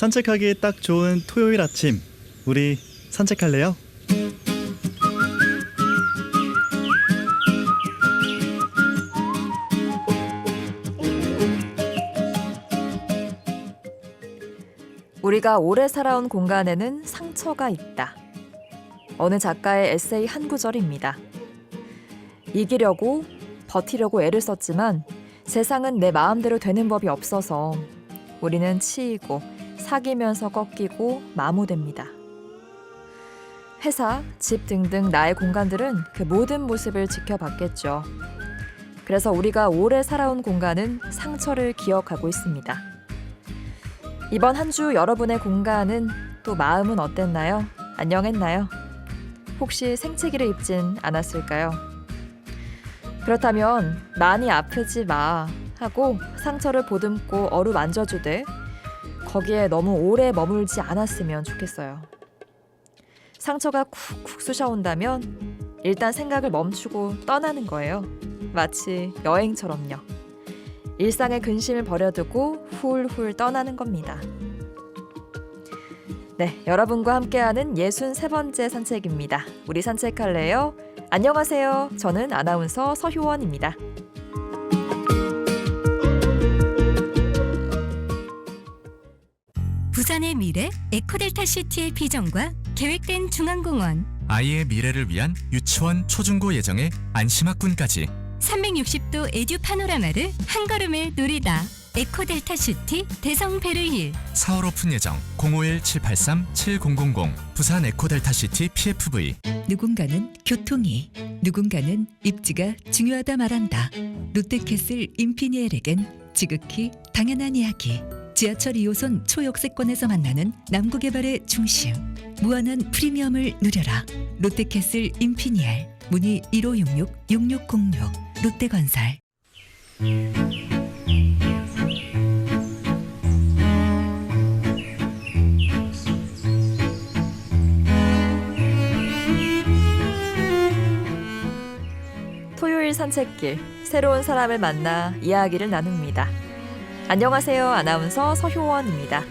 산책하기 딱 좋은 토요일 아침. 우리 산책할래요? 우리가 오래 살아온 공간에는 상처가 있다. 어느 작가의 에세이 한 구절입니다. 이기려고 버티려고 애를 썼지만 세상은 내 마음대로 되는 법이 없어서 우리는 치이고 사귀면서 꺾이고 마모됩니다. 회사, 집 등등 나의 공간들은 그 모든 모습을 지켜봤겠죠. 그래서 우리가 오래 살아온 공간은 상처를 기억하고 있습니다. 이번 한 주 여러분의 공간은 또 마음은 어땠나요? 안녕했나요? 혹시 생채기를 입진 않았을까요? 그렇다면 많이 아프지 마 하고 상처를 보듬고 어루만져주되 거기에 너무 오래 머물지 않았으면 좋겠어요. 상처가 쿡쿡 쑤셔온다면 일단 생각을 멈추고 떠나는 거예요. 마치 여행처럼요. 일상의 근심을 버려두고 훌훌 떠나는 겁니다. 네, 여러분과 함께하는 63번째 산책입니다. 우리 산책할래요? 안녕하세요. 저는 아나운서 서효원입니다. 부산의 미래 에코델타 시티의 비전과 계획된 중앙공원. 아이의 미래를 위한 유치원 초중고 예정에 안심학군까지. 360도 에듀 파노라마를 한 걸음에 누리다. 에코델타 시티 대성 베르힐. 4월 오픈 예정 051-783-7000 부산 에코델타 시티 PFV 누군가는 교통이, 누군가는 입지가 중요하다 말한다. 롯데캐슬 인피니엘에겐 지극히 당연한 이야기. 지하철 2호선 초역세권에서 만나는 남구개발의 중심. 무한한 프리미엄을 누려라. 롯데캐슬 인피니엘. 문의 1566-6606 롯데건설. 토요일 산책길, 새로운 사람을 만나 이야기를 나눕니다. 안녕하세요. 아나운서 서효원입니다.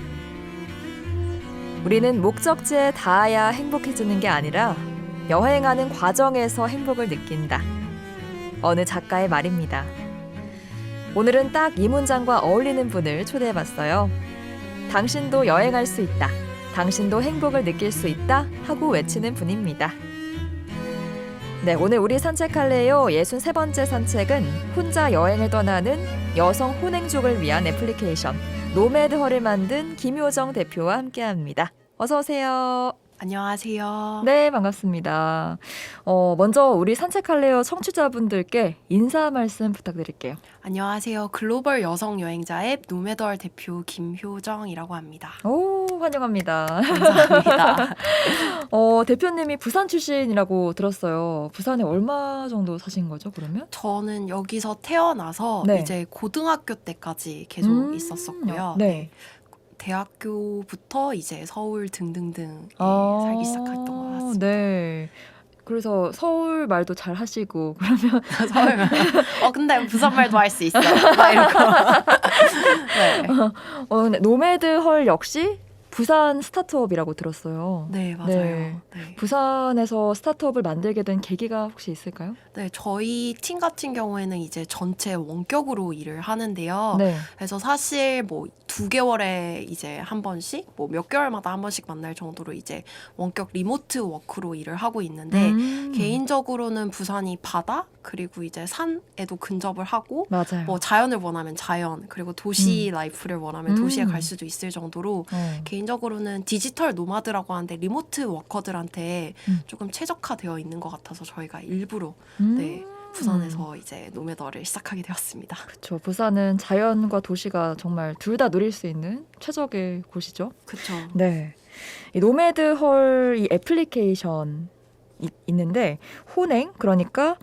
우리는 목적지에 닿아야 행복해지는 게 아니라 여행하는 과정에서 행복을 느낀다. 어느 작가의 말입니다. 오늘은 딱 이 문장과 어울리는 분을 초대해봤어요. 당신도 여행할 수 있다. 당신도 행복을 느낄 수 있다. 하고 외치는 분입니다. 네, 오늘 우리 산책할래요. 63번째 산책은 혼자 여행을 떠나는 여성 혼행족을 위한 애플리케이션 노매드허를 만든 김효정 대표와 함께합니다. 어서 오세요. 안녕하세요. 네, 반갑습니다. 어, 먼저 우리 산책할래요 청취자분들께 인사 말씀 부탁드릴게요. 안녕하세요. 글로벌 여성 여행자 앱 노매덜 대표 김효정이라고 합니다. 오, 환영합니다. 감사합니다. 어, 대표님이 부산 출신이라고 들었어요. 부산에 얼마 정도 사신 거죠, 그러면? 저는 여기서 태어나서 네. 이제 고등학교 때까지 계속 음, 있었었고요. 네. 대학교부터 이제 서울 등등등 예, 아, 살기 시작했던 것 같습니다. 네. 그래서 서울 말도 잘 하시고 그러면 서울. 어 근데 부산 말도 할 수 있어. 막 이러고. 네. 어, 근데 노매드 헐 역시 부산 스타트업이라고 들었어요. 네 맞아요. 네. 네. 부산에서 스타트업을 만들게 된 계기가 혹시 있을까요? 네, 저희 팀 같은 경우에는 이제 전체 원격으로 일을 하는데요. 네. 그래서 사실 뭐 두 개월에 이제 한 번씩 뭐 몇 개월마다 한 번씩 만날 정도로 이제 원격 리모트 워크로 일을 하고 있는데 음, 개인적으로는 부산이 바다 그리고 이제 산에도 근접을 하고 맞아요. 뭐 자연을 원하면 자연 그리고 도시 라이프를 원하면 음. 도시에 갈 수도 있을 정도로 어. 개인 적으로는 디지털 노마드라고 하는데 리모트 워커들한테 음. 조금 최적화되어 있는 것 같아서 저희가 일부러 음. 네, 부산에서 이제 노매더를 시작하게 되었습니다. 그렇죠. 부산은 자연과 도시가 정말 둘 다 누릴 수 있는 최적의 곳이죠. 그렇죠. 네. 이 노매드 헐 이 애플리케이션 이, 있는데 혼행 그러니까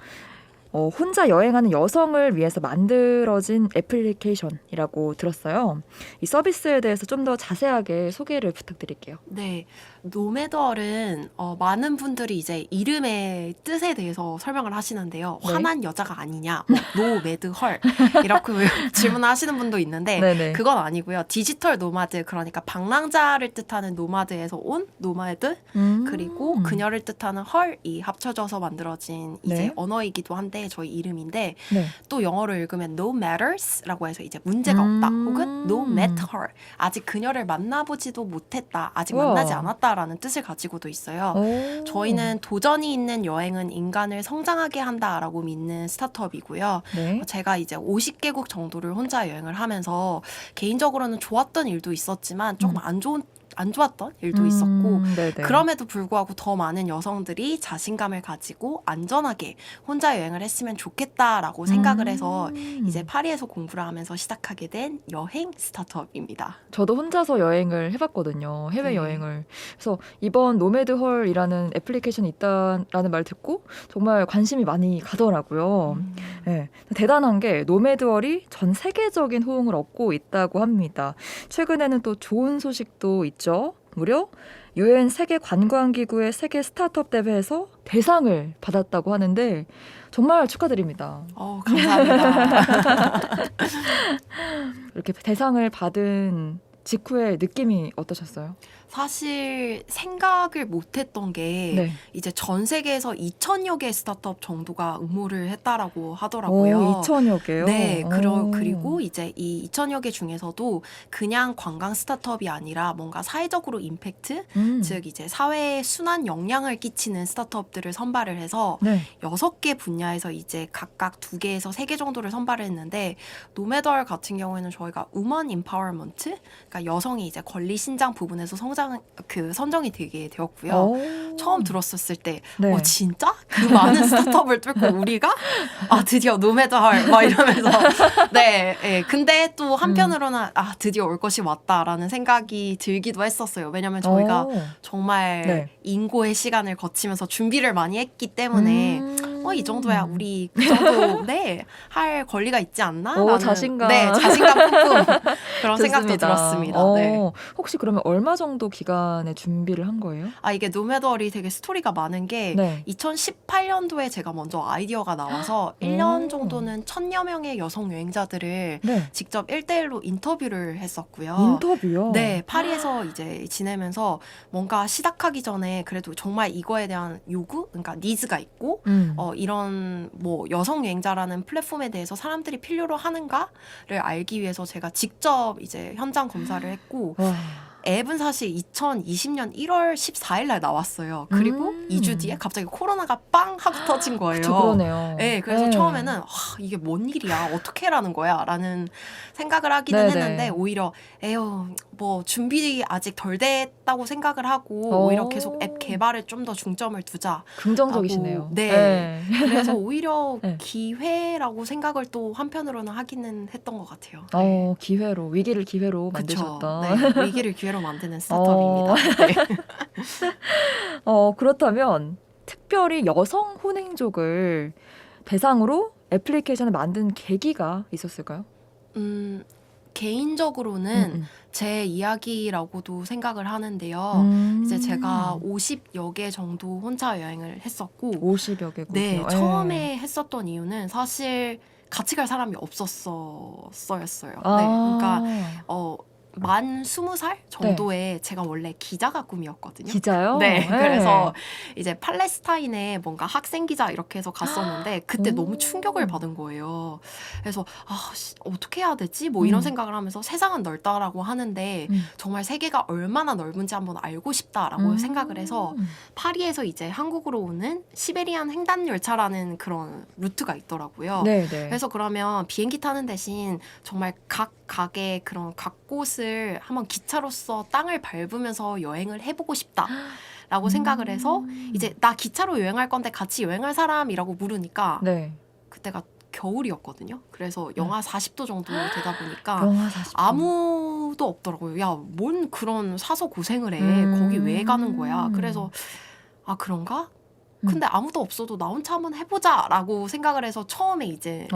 어, 혼자 여행하는 여성을 위해서 만들어진 애플리케이션이라고 들었어요. 이 서비스에 대해서 좀 더 자세하게 소개를 부탁드릴게요. 네, 노매덜은 어, 많은 분들이 이제 이름의 뜻에 대해서 설명을 하시는데요. 네. 화난 여자가 아니냐, 뭐, 노매드헐 이렇게 질문하시는 분도 있는데 네네. 그건 아니고요. 디지털 노마드 그러니까 방랑자를 뜻하는 노마드에서 온 노마드 음. 그리고 그녀를 뜻하는 헐이 합쳐져서 만들어진 이제 네. 언어이기도 한데 저희 이름인데 네. 또 영어로 읽으면 no matters라고 해서 이제 문제가 없다 음. 혹은 no met her 아직 그녀를 만나보지도 못했다 아직 우와. 만나지 않았다 라는 뜻을 가지고도 있어요. 오. 저희는 도전이 있는 여행은 인간을 성장하게 한다라고 믿는 스타트업이고요. 네. 제가 이제 50개국 정도를 혼자 여행을 하면서 개인적으로는 좋았던 일도 있었지만 조금 음. 안 좋은 안 좋았던 일도 있었고 음, 네네. 그럼에도 불구하고 더 많은 여성들이 자신감을 가지고 안전하게 혼자 여행을 했으면 좋겠다라고 생각을 해서 음. 이제 파리에서 공부를 하면서 시작하게 된 여행 스타트업입니다. 저도 혼자서 여행을 해봤거든요. 해외 네. 여행을. 그래서 이번 노매드 헐이라는 애플리케이션이 있다라는 말 듣고 정말 관심이 많이 가더라고요. 음. 네. 대단한 게 노매드월이 전 세계적인 호응을 얻고 있다고 합니다. 최근에는 또 좋은 소식도 있 죠. 무려 유엔 세계 관광기구의 세계 스타트업 대회에서 대상을 받았다고 하는데 정말 축하드립니다. 어, 감사합니다. 이렇게 대상을 받은 직후의 느낌이 어떠셨어요? 사실 생각을 못했던 게 네. 이제 전 세계에서 2천여 개 스타트업 정도가 응모를 했다라고 하더라고요. 오, 2천여 개요. 네, 그러, 오. 그리고 이제 이 2천여 개 중에서도 그냥 관광 스타트업이 아니라 뭔가 사회적으로 임팩트, 음. 즉 이제 사회에 순환 영향을 끼치는 스타트업들을 선발을 해서 네. 여섯 개 분야에서 이제 각각 두 개에서 세개 정도를 선발을 했는데 노매덜 같은 경우에는 저희가 우먼 임파워먼트, 그러니까 여성이 이제 권리 신장 부분에서 성장 그 선정이 되게 되었고요. 오. 처음 들었었을 때, 네. 어 진짜 그 많은 스타트업을 뚫고 우리가 아 드디어 노매달 막 이러면서 네, 예. 근데 또 한편으로는 아 드디어 올 것이 왔다라는 생각이 들기도 했었어요. 왜냐면 저희가 오. 정말 네. 인고의 시간을 거치면서 준비를 많이 했기 때문에 음. 어 이 정도야 우리 그 정도 네할 권리가 있지 않나? 오, 라는, 자신감. 네 자신감 뿜뿜 그런 생각도 좋습니다. 들었습니다. 어, 네. 혹시 그러면 얼마 정도 기간에 준비를 한 거예요? 아 이게 노매덜이 되게 스토리가 많은 게 네. 2018년도에 제가 먼저 아이디어가 나와서 1년 오. 정도는 천여 명의 여성 여행자들을 네. 직접 1대1로 인터뷰를 했었고요. 인터뷰요. 네, 파리에서 이제 지내면서 뭔가 시작하기 전에 그래도 정말 이거에 대한 요구, 그러니까 니즈가 있고, 음. 어, 이런 뭐 여성 여행자라는 플랫폼에 대해서 사람들이 필요로 하는가를 알기 위해서 제가 직접 이제 현장 검사를 했고, 와. 앱은 사실 2020년 1월 14일 날 나왔어요. 그리고 음. 2주 뒤에 갑자기 코로나가 빵 하고 터진 거예요. 그쵸, 그러네요. 네, 그래서 네. 처음에는 아, 이게 뭔 일이야, 어떻게 라는 거야, 라는 생각을 하기는 네네. 했는데 오히려 에휴 뭐 준비 아직 덜 됐다고 생각을 하고 오. 오히려 계속 앱 개발에 좀 더 중점을 두자. 긍정적이시네요. 하고, 네. 그래서 오히려 네. 기회라고 생각을 또 한편으로는 하기는 했던 것 같아요. 어, 기회로 위기를 기회로 그쵸. 만드셨다. 네, 위기를 기회로 만드는 스타트업입니다. 네. 어, 그렇다면 특별히 여성 혼행족을 대상으로 애플리케이션을 만든 계기가 있었을까요? 음, 개인적으로는 음, 제 이야기라고도 생각을 하는데요. 음. 이제 제가 50여 개 정도 혼자 여행을 했었고, 50여 개국이요. 네, 예. 처음에 했었던 이유는 사실 같이 갈 사람이 없었어였어요. 아. 네, 그러니까 어, 만 20살 정도에 제가 원래 기자가 꿈이었거든요. 기자요? 네, 그래서 이제 팔레스타인에 뭔가 학생 기자 이렇게 해서 갔었는데 그때 오. 너무 충격을 받은 거예요. 그래서 아 씨, 어떻게 해야 되지? 뭐 이런 음. 생각을 하면서 세상은 넓다라고 하는데 음. 정말 세계가 얼마나 넓은지 한번 알고 싶다라고 음. 생각을 해서 파리에서 이제 한국으로 오는 시베리안 횡단 열차라는 그런 루트가 있더라고요. 네, 네. 그래서 그러면 비행기 타는 대신 정말 각 가게 그런 각 곳을 한번 기차로서 땅을 밟으면서 여행을 해보고 싶다 라고 생각을 해서 음. 이제 나 기차로 여행할 건데 같이 여행할 사람이라고 물으니까 네. 그때가 겨울이었거든요. 그래서 영하 40도 정도 되다 보니까 영하 40도. 아무도 없더라고요. 야, 뭔 그런 사서 고생을 해. 음. 거기 왜 가는 거야? 그래서 아, 그런가? 음. 근데 아무도 없어도 나 혼자 한번 해보자라고 생각을 해서 처음에 이제는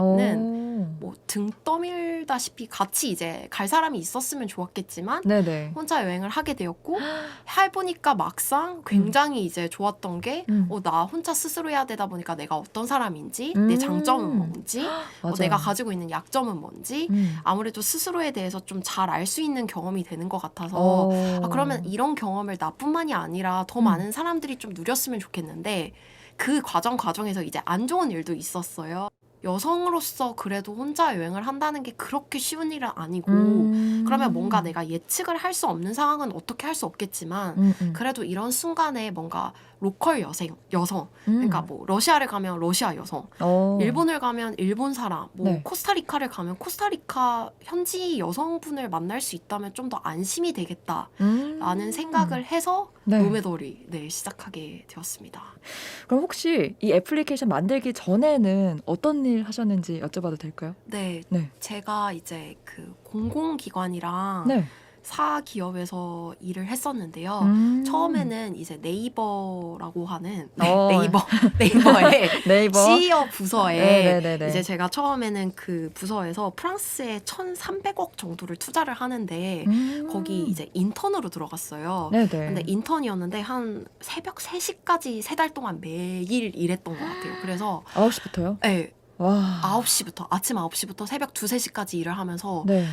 오. 뭐등 떠밀다시피 같이 이제 갈 사람이 있었으면 좋았겠지만 네네. 혼자 여행을 하게 되었고 해보니까 막상 굉장히 이제 좋았던 게 음. 어, 나 혼자 스스로 해야 되다 보니까 내가 어떤 사람인지 음. 내 장점은 뭔지 어. 내가 가지고 있는 약점은 뭔지 음. 아무래도 스스로에 대해서 좀 잘 알 수 있는 경험이 되는 것 같아서 어. 아, 그러면 이런 경험을 나뿐만이 아니라 더 음. 많은 사람들이 좀 누렸으면 좋겠는데 그 과정 과정에서 이제 안 좋은 일도 있었어요. 여성으로서 그래도 혼자 여행을 한다는 게 그렇게 쉬운 일은 아니고 음. 그러면 뭔가 내가 예측을 할 수 없는 상황은 어떻게 할 수 없겠지만 음, 음. 그래도 이런 순간에 뭔가 로컬 여성, 여성 음. 그러니까 뭐 러시아를 가면 러시아 여성, 어. 일본을 가면 일본 사람, 뭐 네. 코스타리카를 가면 코스타리카 현지 여성분을 만날 수 있다면 좀 더 안심이 되겠다라는 음. 생각을 해서 네. 노메돌이 네, 시작하게 되었습니다. 그럼 혹시 이 애플리케이션 만들기 전에는 어떤 일 하셨는지 여쭤봐도 될까요? 네, 네. 제가 이제 그 공공기관이랑 네. 사 기업에서 일을 했었는데요. 음. 처음에는 이제 네이버라고 하는 어. 네, 네이버 네이버의 네이버 CEO 부서에 네네네네. 이제 제가 처음에는 그 부서에서 프랑스에 1,300억 정도를 투자를 하는데 음. 거기 이제 인턴으로 들어갔어요. 네네. 근데 인턴이었는데 한 새벽 3시까지 세 달 동안 매일 일했던 것 같아요. 그래서 9시부터요? 네, 와. 9시부터 아침 9시부터 새벽 2, 3시까지 일을 하면서 네.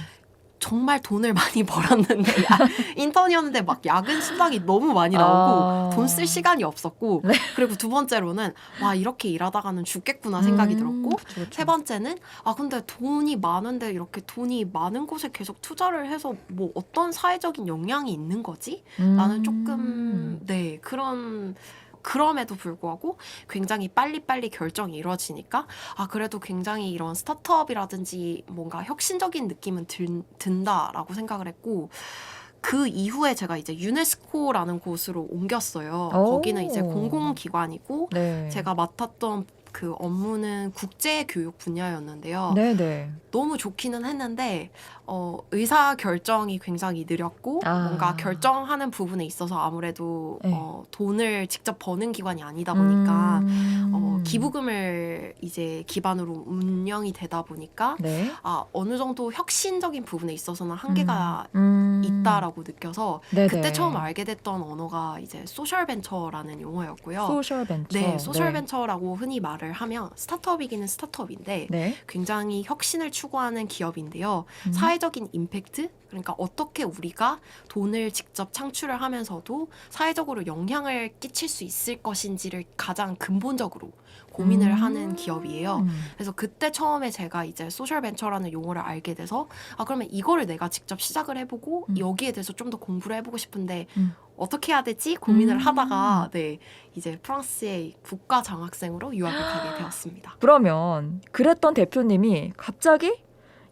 정말 돈을 많이 벌었는데 야, 인턴이었는데 막 야근 수당이 너무 많이 나오고 아. 돈 쓸 시간이 없었고 네. 그리고 두 번째로는 와 이렇게 일하다가는 죽겠구나 생각이 음, 들었고 그쵸, 그쵸. 세 번째는 아 근데 돈이 많은데 이렇게 돈이 많은 곳에 계속 투자를 해서 뭐 어떤 사회적인 영향이 있는 거지? 나는 음. 조금 네 그런 그럼에도 불구하고 굉장히 빨리빨리 결정이 이루어지니까 아 그래도 굉장히 이런 스타트업이라든지 뭔가 혁신적인 느낌은 든, 든다라고 생각을 했고 그 이후에 제가 이제 유네스코라는 곳으로 옮겼어요. 오. 거기는 이제 공공기관이고 네. 제가 맡았던 그 업무는 국제 교육 분야였는데요. 네네. 너무 좋기는 했는데 어, 의사 결정이 굉장히 느렸고 아. 뭔가 결정하는 부분에 있어서 아무래도 네. 어, 돈을 직접 버는 기관이 아니다 보니까 음. 어, 기부금을 이제 기반으로 운영이 되다 보니까 네. 아 어느 정도 혁신적인 부분에 있어서는 한계가 음. 있다라고 느껴서 네네. 그때 처음 알게 됐던 언어가 이제 소셜 벤처라는 용어였고요. 소셜 벤처. 네, 소셜 벤처라고 흔히 말을 하면 스타트업이기는 스타트업인데 네. 굉장히 혁신을 추구하는 기업인데요. 음. 사회 적인 임팩트? 그러니까 어떻게 우리가 돈을 직접 창출을 하면서도 사회적으로 영향을 끼칠 수 있을 것인지를 가장 근본적으로 고민을 음. 하는 기업이에요. 그래서 그때 처음에 제가 이제 소셜 벤처라는 용어를 알게 돼서 아 그러면 이거를 내가 직접 시작을 해보고 음. 여기에 대해서 좀 더 공부를 해보고 싶은데 음. 어떻게 해야 되지 고민을 음. 하다가 네 이제 프랑스의 국가 장학생으로 유학을 가게 되었습니다. 그러면 그랬던 대표님이 갑자기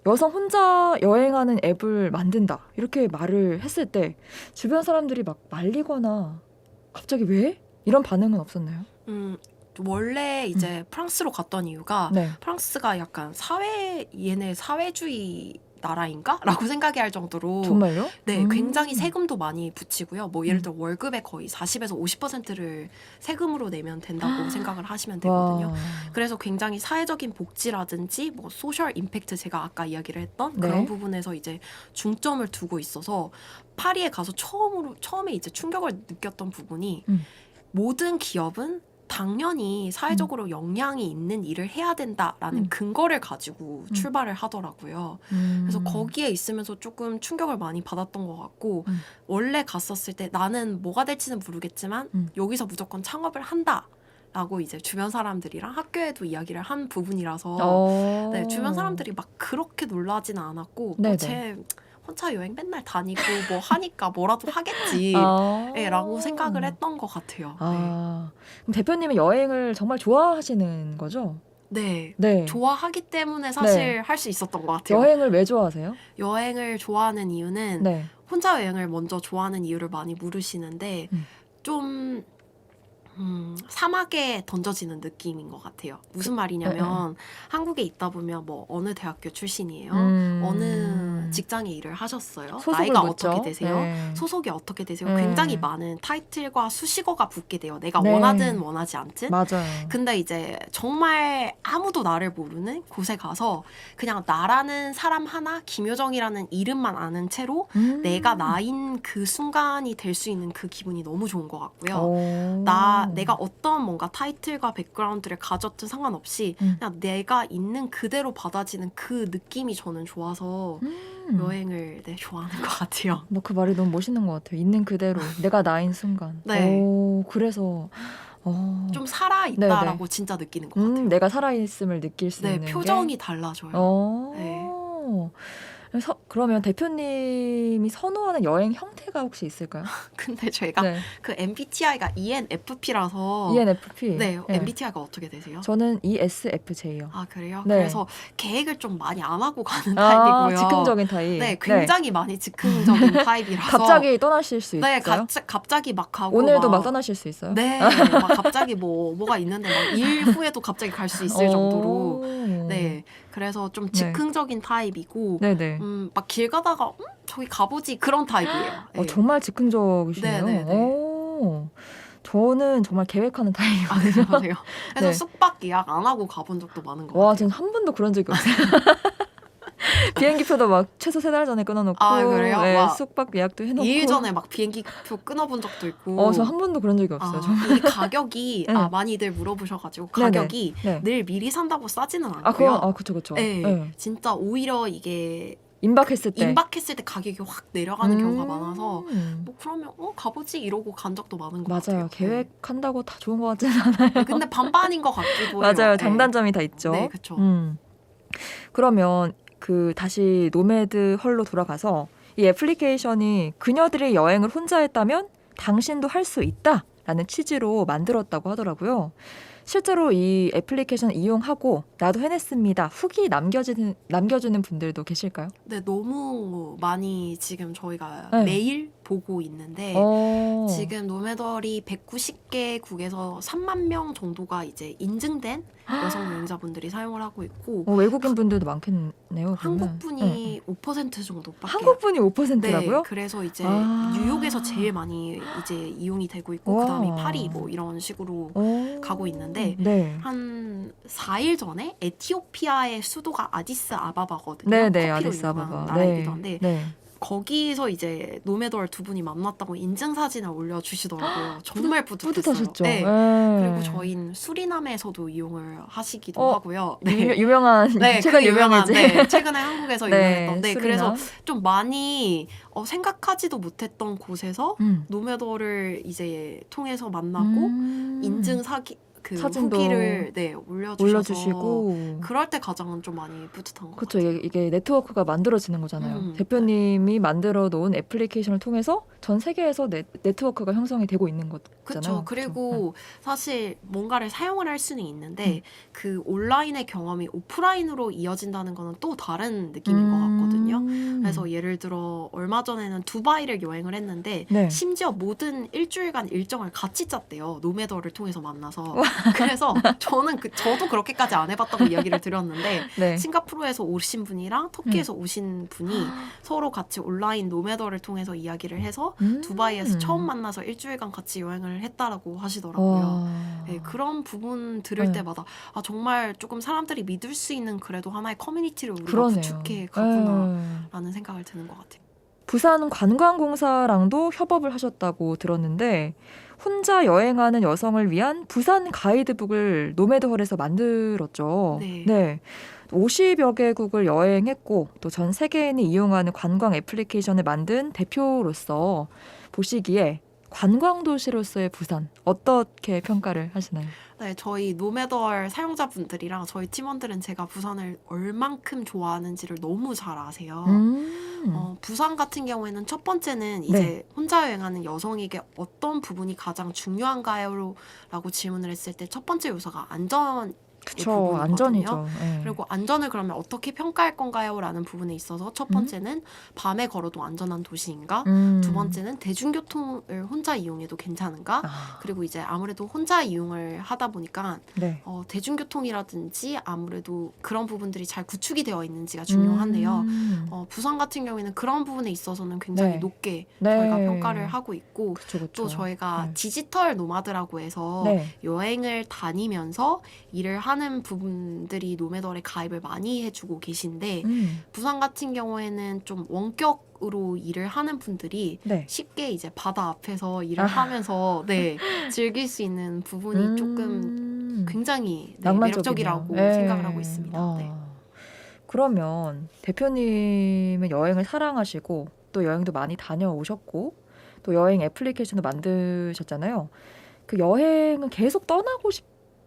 여성 혼자 여행하는 앱을 만든다 이렇게 말을 했을 때 주변 사람들이 막 말리거나 갑자기 왜 이런 반응은 없었나요? 음 원래 이제 프랑스로 갔던 이유가 네. 프랑스가 약간 사회 얘네 사회주의 나라인가? 라고 생각이 할 정도로 정말요? 네, 음. 굉장히 세금도 많이 붙이고요. 뭐 예를 음. 들어 월급의 거의 40에서 50%를 세금으로 내면 된다고 생각을 하시면 되거든요. 와. 그래서 굉장히 사회적인 복지라든지 뭐 소셜 임팩트 제가 아까 이야기를 했던 네. 그런 부분에서 이제 중점을 두고 있어서 파리에 가서 처음으로 처음에 이제 충격을 느꼈던 부분이 음. 모든 기업은 당연히 사회적으로 영향이 있는 일을 해야 된다라는 음. 근거를 가지고 음. 출발을 하더라고요. 음. 그래서 거기에 있으면서 조금 충격을 많이 받았던 것 같고 음. 원래 갔었을 때 나는 뭐가 될지는 모르겠지만 음. 여기서 무조건 창업을 한다. 라고 이제 주변 사람들이랑 학교에도 이야기를 한 부분이라서 어. 네, 주변 사람들이 막 그렇게 놀라지는 않았고 네네. 뭐쟤 혼자 여행 맨날 다니고 뭐 하니까 뭐라도 하겠지 아. 네, 라고 생각을 했던 것 같아요. 아, 그럼 대표님은 여행을 정말 좋아하시는 거죠? 네. 네. 네. 좋아하기 때문에 사실 할수 있었던 것 같아요. 여행을 왜 좋아하세요? 여행을 좋아하는 이유는 네. 혼자 여행을 먼저 좋아하는 이유를 많이 물으시는데 음. 좀 음, 사막에 던져지는 느낌인 것 같아요. 무슨 말이냐면 한국에 있다 보면 뭐 어느 대학교 출신이에요. 음. 어느 직장에 일을 하셨어요. 소속을 나이가 묻죠. 어떻게 되세요? 네. 소속이 어떻게 되세요? 네. 굉장히 많은 타이틀과 수식어가 붙게 돼요. 내가 네. 원하든 원하지 않든. 맞아요. 근데 이제 정말 아무도 나를 모르는 곳에 가서 그냥 나라는 사람 하나 김효정이라는 이름만 아는 채로 음. 내가 나인 그 순간이 될 수 있는 그 기분이 너무 좋은 것 같고요. 오. 나 내가 어떤 뭔가 타이틀과 백그라운드를 가졌든 상관없이 음. 그냥 내가 있는 그대로 받아지는 그 느낌이 저는 좋아서 음. 여행을 네, 좋아하는 것 같아요. 뭐 그 말이 너무 멋있는 것 같아요. 있는 그대로 내가 나인 순간. 네. 오, 그래서 어, 좀 살아 있다라고 진짜 느끼는 것 같아요. 음, 내가 살아 있음을 느낄 수 네, 있는 표정이 게. 달라져요. 어. 네. 그래서 그러면 대표님이 선호하는 여행 형태가 혹시 있을까요? 근데 제가 네. 그 MBTI가 ENFP라서 ENFP. 네, MBTI가 어떻게 되세요? 저는 ESFJ요. 아 그래요? 네. 그래서 계획을 좀 많이 안 하고 가는 아, 타입이고요. 즉흥적인 타입. 네, 굉장히 많이 즉흥적인 타입이라서 갑자기 떠나실 수 네, 있어요? 갑자, 갑자기 막 하고 오늘도 막막 떠나실 수 있어요? 네, 막 갑자기 뭐 뭐가 있는데 막 일 후에도 갑자기 갈 수 있을 정도로 오. 네, 그래서 좀 네. 즉흥적인 타입이고 네네. 음, 막 길 가다가 음, 저기 가보지 그런 타입이에요. 어, 네. 정말 즉흥적이시네요. 네, 네, 네. 오. 저는 정말 계획하는 아, 타입이거든요. 그러세요? 그래서 네. 숙박 예약 안 하고 가본 적도 많은 것 와, 같아요. 전한 번도 그런 적이 없어요. 비행기표도 막 최소 세 달 전에 끊어놓고, 아, 그래요? 네, 와. 숙박 예약도 해놓고. 2일 전에 막 비행기 표 끊어본 적도 있고. 어, 저 한 번도 그런 적이 없어요. 아, 정말. 이 가격이 네. 아, 많이들 물어보셔가지고 네네. 가격이 네. 늘 미리 산다고 싸지는 않고요. 아, 그거, 아, 그쵸, 그쵸. 네, 네. 진짜 오히려 이게 임박했을 때. 임박했을 때 가격이 확 내려가는 음. 경우가 많아서 뭐 그러면 어 가보지 이러고 간 적도 많은 것 같아요. 맞아요. 네. 계획한다고 다 좋은 것 같지는 않아요. 네, 근데 반반인 것 같기도 해요. 맞아요. 네. 장단점이 다 있죠. 네, 그쵸. 음. 그러면 그 다시 노매드 헐로 돌아가서 이 애플리케이션이 그녀들의 여행을 혼자 했다면 당신도 할 수 있다라는 취지로 만들었다고 하더라고요. 실제로 이 애플리케이션 이용하고 나도 해냈습니다. 후기 남겨주는 남겨주는 분들도 계실까요? 네, 너무 많이 지금 저희가 네. 매일 보고 있는데 어. 지금 노매덜이 190개국에서 3만 명 정도가 이제 인증된 여성 여행자분들이 사용을 하고 있고 어, 외국인 분들도 많겠네요. 그러면. 한국 네. 분이 5% 정도밖에 한국 분이 5%라고요? 네, 그래서 이제 아. 뉴욕에서 제일 많이 이제 이용이 되고 있고 와. 그다음에 파리 뭐 이런 식으로 오. 가고 있는데 네. 한 4일 전에 에티오피아의 수도가 아디스 아바바거든요. 네 네 커피로 아디스 유명한 아바바. 나라이기도 한데 네. 거기서 이제 노매돌 두 분이 만났다고 인증 사진을 올려주시더라고요. 정말 뿌듯했어요. 뿌듯하셨죠. 네. 네. 그리고 저희는 수리남에서도 이용을 하시기도 어, 하고요. 유명- 유명 한 네, 최근 그 유명한, 네, 최근에 한국에서 네, 유명했던데 수리남. 그래서 좀 많이 어, 생각하지도 못했던 곳에서 음. 노매더를 이제 통해서 만나고 음. 인증 사기 그 사진도 후기를 네 올려주셔서 올려주시고 그럴 때 가장 좀 많이 뿌듯한 것 그렇죠. 같아요. 이게, 이게 네트워크가 만들어지는 거잖아요. 음. 대표님이 만들어 놓은 애플리케이션을 통해서 전 세계에서 네, 네트워크가 형성이 되고 있는 거잖아요. 그렇죠. 그리고 사실 뭔가를 사용을 할 수는 있는데 그 온라인의 경험이 오프라인으로 이어진다는 거는 또 다른 느낌인 것 같거든요. 음. 그래서 예를 들어 얼마 전에는 두바이를 여행을 했는데 네. 심지어 모든 일주일간 일정을 같이 짰대요. 노매더를 통해서 만나서. 그래서 저는 그, 저도 그렇게까지 안 해봤다고 이야기를 드렸는데 네. 싱가포르에서 오신 분이랑 터키에서 오신 분이 서로 같이 온라인 노매더를 통해서 이야기를 해서 음. 두바이에서 처음 만나서 일주일간 같이 여행을 했다라고 하시더라고요. 와. 네, 그런 부분 들을 네. 때마다 아 정말 조금 사람들이 믿을 수 있는 그래도 하나의 커뮤니티를 우리가 그러네요. 구축해 가구나라는 네. 생각을 드는 것 같아요. 부산 관광공사랑도 협업을 하셨다고 들었는데 혼자 여행하는 여성을 위한 부산 가이드북을 노매드홀에서 만들었죠. 네. 50여 개국을 여행했고 또 전 세계인이 이용하는 관광 애플리케이션을 만든 대표로서 보시기에 관광 도시로서의 부산 어떻게 평가를 하시나요? 네, 저희 노매덜 사용자분들이랑 저희 팀원들은 제가 부산을 얼만큼 좋아하는지를 너무 잘 아세요. 음. 어, 부산 같은 경우에는 첫 번째는 이제 혼자 여행하는 여성에게 어떤 부분이 가장 중요한가요? 라고 질문을 했을 때 첫 번째 요소가 안전 그쵸. 안전이죠. 예. 그리고 안전을 그러면 어떻게 평가할 건가요?라는 부분에 있어서 첫 번째는 밤에 걸어도 안전한 도시인가? 음. 두 번째는 대중교통을 혼자 이용해도 괜찮은가? 아, 그리고 이제 아무래도 혼자 이용을 하다 보니까 네. 어, 대중교통이라든지 아무래도 그런 부분들이 잘 구축이 되어 있는지가 중요한데요. 음. 어, 부산 같은 경우에는 그런 부분에 있어서는 굉장히 네. 높게 네. 저희가 평가를 하고 있고 그쵸 그쵸. 또 저희가 네. 디지털 노마드라고 해서 네. 여행을 다니면서 일을 하는 부분들이 노매덜에 가입을 많이 해주고 계신데 음. 부산 같은 경우에는 좀 원격으로 일을 하는 분들이 네. 쉽게 이제 바다 앞에서 일을 아. 하면서 네 즐길 수 있는 부분이 조금 음. 굉장히 네. 매력적이라고 예. 생각을 하고 있습니다. 아. 네. 그러면 대표님은 여행을 사랑하시고 또 여행도 많이 다녀오셨고 또 여행 애플리케이션도 만드셨잖아요. 그 여행은 계속 떠나고 싶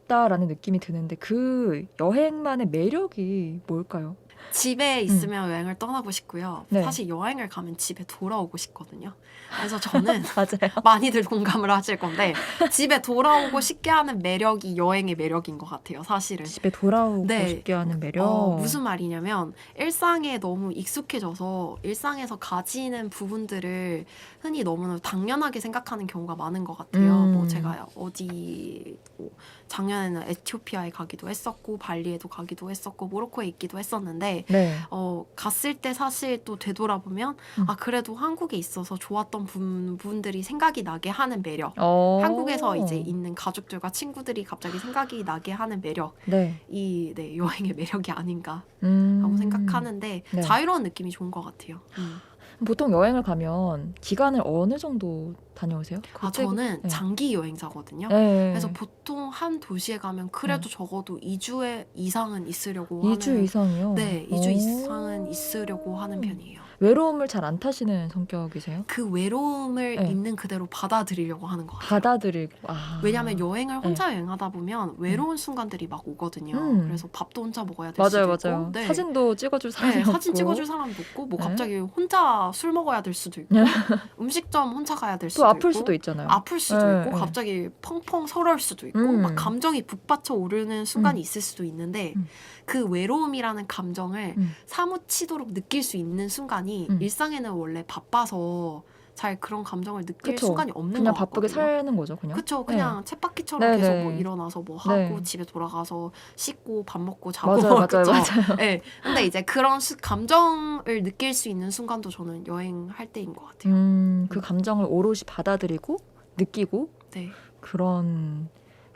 다라는 느낌이 드는데 그 여행만의 매력이 뭘까요? 집에 있으면 여행을 떠나고 싶고요. 음. 네. 사실 여행을 가면 집에 돌아오고 싶거든요. 그래서 저는 맞아요. 많이들 공감을 하실 건데 집에 돌아오고 싶게 하는 매력이 여행의 매력인 것 같아요. 사실은. 집에 돌아오고 네. 싶게 하는 매력. 어, 무슨 말이냐면 일상에 너무 익숙해져서 일상에서 가지는 부분들을 흔히 너무나 당연하게 생각하는 경우가 많은 것 같아요. 음. 뭐 제가 어디 뭐 작년에는 에티오피아에 가기도 했었고 발리에도 가기도 했었고 모로코에 있기도 했었는데 네. 어, 갔을 때 사실 또 되돌아보면 음. 아 그래도 한국에 있어서 좋았던 부분들이 생각이 나게 하는 매력. 어. 한국에서 이제 있는 가족들과 친구들이 갑자기 생각이 나게 하는 매력. 네. 이 네, 여행의 매력이 아닌가 음. 라고 생각하는데 네. 자유로운 느낌이 좋은 것 같아요. 음. 보통 여행을 가면 기간을 어느 정도 다녀오세요? 아 그때- 저는 네. 장기 여행자거든요. 네. 그래서 보통 한 도시에 가면 그래도 적어도 2주 이상은 있으려고 2주 하는 이상이요? 네, 2주 오. 이상은 있으려고 하는 편이에요. 외로움을 잘 안 타시는 성격이세요? 그 외로움을 네. 있는 그대로 받아들이려고 하는 것 같아요. 받아들이고 아. 왜냐하면 여행을 혼자 여행하다 보면 외로운 순간들이 막 오거든요. 그래서 밥도 혼자 먹어야 될 수도 맞아요, 있고, 맞아요. 네. 사진도 찍어줄 사람이 네, 없고. 사진 찍어줄 사람도 없고 뭐 네. 갑자기 혼자 술 먹어야 될 수도 있고 음식점 혼자 가야 될 수도 또 아플 있고 수도 있잖아요. 아플 수도 네, 있고 네. 갑자기 펑펑 서러울 수도 있고 음. 막 감정이 북받쳐 오르는 순간이 음. 있을 수도 있는데 음. 그 외로움이라는 감정을 음. 사무치도록 느낄 수 있는 순간이 음. 일상에는 원래 바빠서 잘 그런 감정을 느낄 그쵸. 순간이 없는 그냥 것 바쁘게 같거든요. 사는 거죠, 그냥. 그쵸 그냥 쳇바퀴처럼 네, 계속 네. 뭐 일어나서 뭐 하고 네. 집에 돌아가서 씻고 밥 먹고 자고 맞아요, 맞아요, 그쵸? 맞아요. 네. 근데 이제 그런 수- 감정을 느낄 수 있는 순간도 저는 여행할 때인 것 같아요. 음, 그 감정을 오롯이 받아들이고 느끼고 네. 그런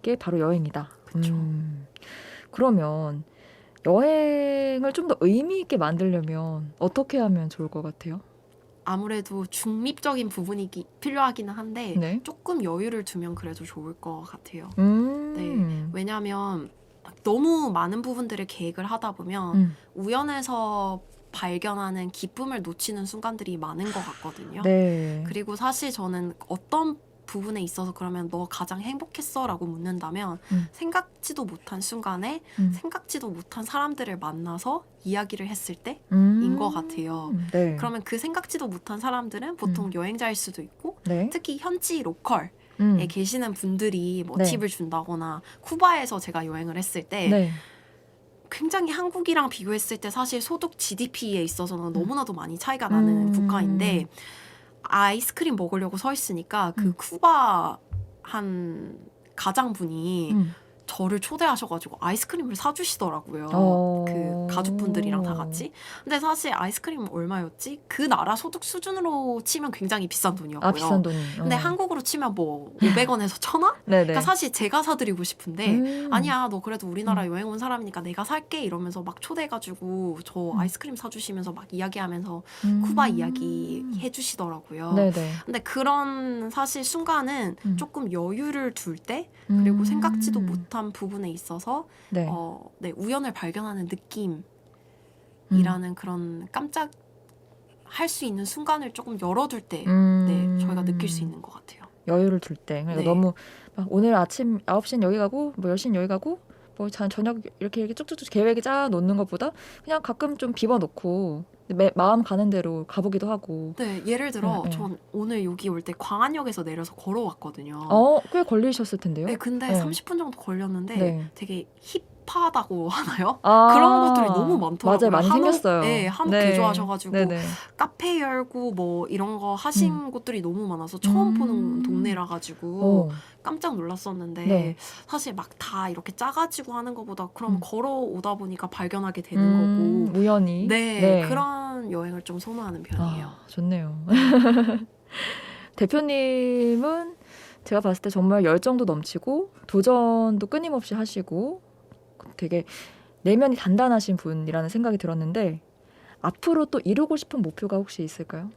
게 바로 여행이다. 그쵸. 음, 그러면 여행을 좀 더 의미 있게 만들려면 어떻게 하면 좋을 것 같아요? 아무래도 중립적인 부분이 기- 필요하기는 한데 네. 조금 여유를 두면 그래도 좋을 것 같아요. 음. 네. 왜냐하면 너무 많은 부분들을 계획을 하다 보면 음. 우연해서 발견하는 기쁨을 놓치는 순간들이 많은 것 같거든요. 네. 그리고 사실 저는 어떤 부분에 있어서 그러면 너 가장 행복했어 라고 묻는다면 음. 생각지도 못한 순간에 음. 생각지도 못한 사람들을 만나서 이야기를 했을 때인 음. 것 같아요. 네. 그러면 그 생각지도 못한 사람들은 보통 여행자일 수도 있고 네. 특히 현지 로컬에 음. 계시는 분들이 뭐 네. 팁을 준다거나 쿠바에서 제가 여행을 했을 때 네. 굉장히 한국이랑 비교했을 때 사실 소득 GDP에 있어서는 너무나도 많이 차이가 나는 음. 국가인데 아이스크림 먹으려고 서 있으니까 그 음. 쿠바 한 가장분이 음. 저를 초대하셔가지고 아이스크림을 사주시더라고요. 어. 그 가족분들이랑 다 같이. 근데 사실 아이스크림은 얼마였지? 그 나라 소득 수준으로 치면 굉장히 비싼 돈이었고요. 아 비싼. 근데 어. 한국으로 치면 뭐 500원에서 1000원? 네네. 그러니까 사실 제가 사드리고 싶은데 음. 아니야 너 그래도 우리나라 여행 온 사람이니까 내가 살게 이러면서 막 초대해가지고 저 음. 아이스크림 사주시면서 막 이야기하면서 음. 쿠바 이야기 해주시더라고요. 네네. 근데 그런 사실 순간은 음. 조금 여유를 둘 때 그리고 음. 생각지도 못한 부분에 있어서 네. 어, 네, 우연을 발견하는 음. 느낌이 라는 그런 깜짝 할 수 있는 순간을 조금 열어둘 때 음. 네, 저희가 느낄 수 있는 것 같아요. 여유를 둘 때. 그러니까 네. 너무 막 오늘 아침 9시는 여기 가고 뭐 10시는 여기 가고 뭐 자- 저녁 이렇게 이렇게 쭉쭉쭉 계획이 짜 놓는 것보다 그냥 가끔 좀 비워 놓고 매, 마음 가는 대로 가보기도 하고. 네, 예를 들어 네, 네. 전 오늘 여기 올 때 광안역에서 내려서 걸어왔거든요. 어, 꽤 걸리셨을 텐데요. 네, 근데 네. 30분 정도 걸렸는데 네. 되게 힙 하다고 하나요? 아, 그런 것들이 너무 많더라고요. 맞아요, 많이 한옥- 생겼어요. 네, 한옥 개조하셔가지고 네네. 카페 열고 뭐 이런 거 하신 음. 곳들이 너무 많아서 처음 음. 보는 동네라 가지고 오, 깜짝 놀랐었는데 네. 사실 막 다 이렇게 짜가지고 하는 것보다 그럼 음. 걸어오다 보니까 발견하게 되는 음, 거고 우연히. 네, 그런 여행을 좀 선호하는 편이에요. 아, 좋네요. 대표님은 제가 봤을 때 정말 열정도 넘치고 도전도 끊임없이 하시고 되게 내면이 단단하신 분이라는 생각이 들었는데 앞으로 또 이루고 싶은 목표가 혹시 있을까요?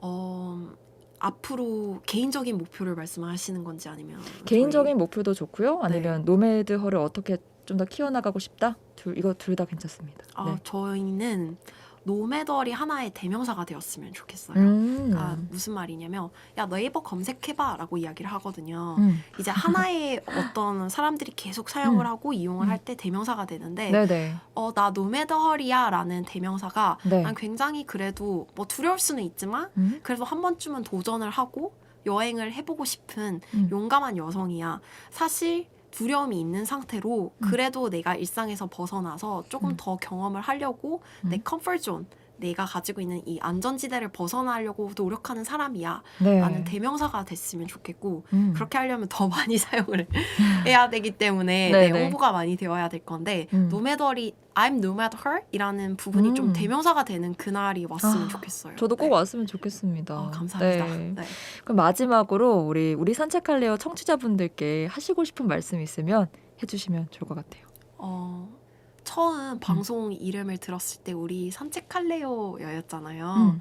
어, 앞으로 개인적인 목표를 말씀하시는 건지 아니면 개인적인 목표도 좋고요. 아니면 노매드 허를 어떻게 좀 더 키워나가고 싶다? 둘 이거 둘 다 괜찮습니다. 저희, 아, 네. 저희는 노매덜이 하나의 대명사가 되었으면 좋겠어요. 음. 그러니까 무슨 말이냐면 야 네이버 검색해봐라고 이야기를 하거든요. 음. 이제 하나의 어떤 사람들이 계속 사용을 음. 하고 이용을 음. 할때 대명사가 되는데 네네. 어 나 노매더리야라는 대명사가 네. 난 굉장히 그래도 뭐 두려울 수는 있지만 음. 그래도 한 번쯤은 도전을 하고 여행을 해보고 싶은 음. 용감한 여성이야. 사실 두려움이 있는 상태로 음. 그래도 내가 일상에서 벗어나서 조금 음. 더 경험을 하려고 내 음. 컴포트 존 내가 가지고 있는 이 안전지대를 벗어나려고 노력하는 사람이야 네. 라는 대명사가 됐으면 좋겠고 음. 그렇게 하려면 더 많이 사용을 해야 되기 때문에 네네. 네, 홍보가 많이 되어야 될 건데 음. 노매더리 I'm no matter her 이라는 부분이 음. 좀 대명사가 되는 그날이 왔으면 아, 좋겠어요. 저도 꼭 네. 왔으면 좋겠습니다. 어, 감사합니다. 네. 네. 그럼 마지막으로 우리 우리 산책할래요 청취자분들께 하시고 싶은 말씀 있으면 해주시면 좋을 것 같아요. 어, 음. 처음 방송 이름을 들었을 때 우리 산책할래요였잖아요. 음.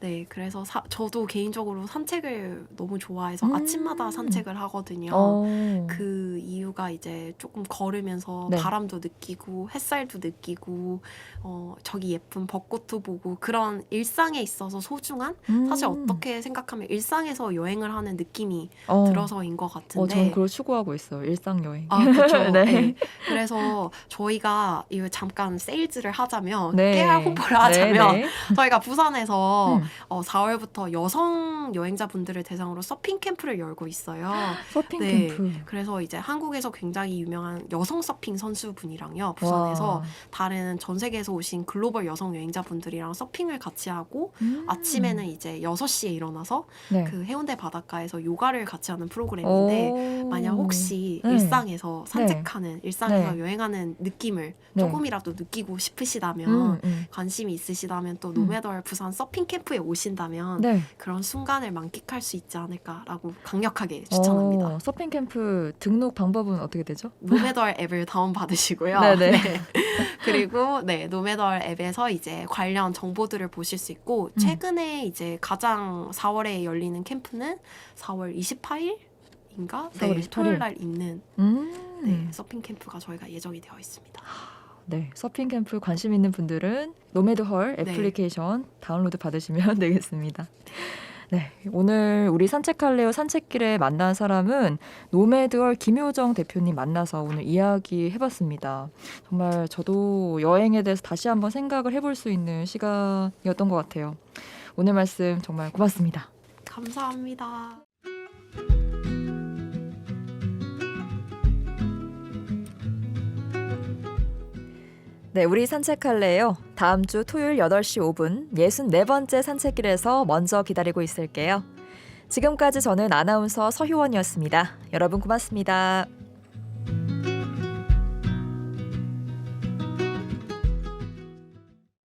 네, 그래서 사- 저도 개인적으로 산책을 너무 좋아해서 음. 아침마다 산책을 하거든요. 어. 그 이유가 이제 조금 걸으면서 네. 바람도 느끼고 햇살도 느끼고 어, 저기 예쁜 벚꽃도 보고 그런 일상에 있어서 소중한 음. 사실 어떻게 생각하면 일상에서 여행을 하는 느낌이 어. 들어서인 것 같은데 어, 저는 그걸 추구하고 있어요. 일상 여행. 아, 그렇죠. 네. 네. 그래서 저희가 이거 잠깐 세일즈를 하자면 네. 깨알 홍보를 하자면 네, 네. 저희가 부산에서 음. 어, 4월부터 여성 여행자분들을 대상으로 서핑 캠프를 열고 있어요. 서핑 네. 캠프. 그래서 이제 한국에서 굉장히 유명한 여성 서핑 선수분이랑요. 부산에서 와. 다른 전 세계에서 오신 글로벌 여성 여행자분들이랑 서핑을 같이 하고 음. 아침에는 이제 6시에 일어나서 네. 그 해운대 바닷가에서 요가를 같이 하는 프로그램인데 오. 만약 혹시 네. 일상에서 산책하는 일상에서 네. 여행하는 느낌을 네. 조금이라도 느끼고 싶으시다면 음, 음. 관심이 있으시다면 또 음. 노매덜 부산 서핑 캠프 에 오신다면 네. 그런 순간을 만끽할 수 있지 않을까라고 강력하게 추천합니다. 어, 서핑 캠프 등록 방법은 어떻게 되죠? 노매덜 앱을 다운 받으시고요. 네네. 그리고 네 노매덜 앱에서 이제 관련 정보들을 보실 수 있고 음. 최근에 이제 가장 4월에 열리는 캠프는 4월 28일 인가 4월 네, 28일. 토요일 날 있는 음. 네, 서핑 캠프가 저희가 예정이 되어 있습니다. 네, 서핑 캠프 관심 있는 분들은 노매드 헐 네. 애플리케이션 다운로드 받으시면 되겠습니다. 네, 오늘 우리 산책할래요 산책길에 만난 사람은 노매드월 김효정 대표님 만나서 오늘 이야기 해봤습니다. 정말 저도 여행에 대해서 다시 한번 생각을 해볼 수 있는 시간이었던 것 같아요. 오늘 말씀 정말 고맙습니다. 감사합니다. 네, 우리 산책할래요. 다음 주 토요일 8시 5분 64번째 산책길에서 먼저 기다리고 있을게요. 지금까지 저는 아나운서 서효원이었습니다. 여러분 고맙습니다.